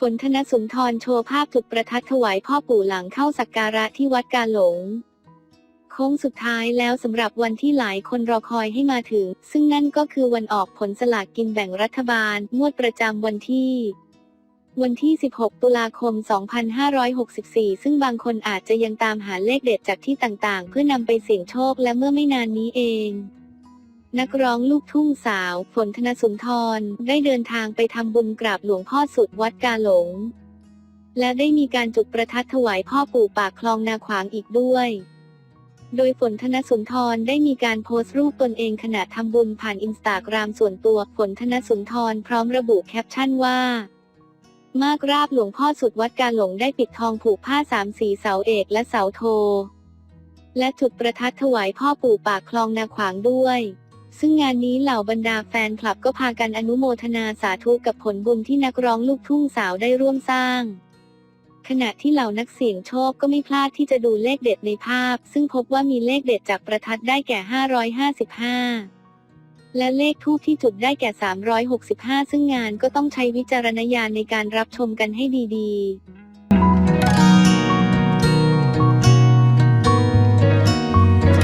ฝนธนสุนทรโชว์ภาพจุดประทัดถวายพ่อปู่หลังเข้าสักการะที่วัดกาหลง โค้งสุดท้ายแล้วสำหรับวันที่หลายคนรอคอยให้มาถึง ซึ่งนั่นก็คือวันออกผลสลากกินแบ่งรัฐบาลงวดประจำวันที่วันที่ 16 ตุลาคม 2564 ซึ่งบางคนอาจจะยังตามหาเลขเด็ดจากที่ต่างๆ เพื่อนำไปเสี่ยงโชคและเมื่อไม่นานนี้เอง นักร้องลูกทุ่งสาว ฝนธนสุนทร ได้เดินทางไปทำบุญกราบหลวงพ่อสุดวัดกาหลง และได้มีการจุดประทัดถวายพ่อปู่ปากคลองนาขวางอีกด้วย โดยฝนธนสุนทรได้มีการโพสต์รูปตนเองขณะทำบุญผ่านอินสตาแกรมส่วนตัวฝนธนสุนทรพร้อมระบุแคปชั่นว่ามากราบหลวงพ่อสุดวัดกาหลงได้ปิดทองผูกผ้าสามสีเสาเอกและเสาโท และจุดประทัดถวายพ่อปู่ปากคลองนาขวางด้วย ซึ่งงานนี้เหล่าบรรดาแฟนคลับก็พากันอนุโมทนาสาธุกับผลบุญที่นักร้องลูกทุ่งสาวได้ร่วมสร้าง ขณะที่เหล่านักเสี่ยงโชคก็ไม่พลาดที่จะดูเลขเด็ดในภาพ ซึ่งพบว่ามีเลขเด็ดจากประทัดได้แก่ 555และเลขทูปที่จุดได้แก่ 365 ซึ่งงานก็ต้องใช้วิจารณญาณในการรับชมกันให้ดี ๆ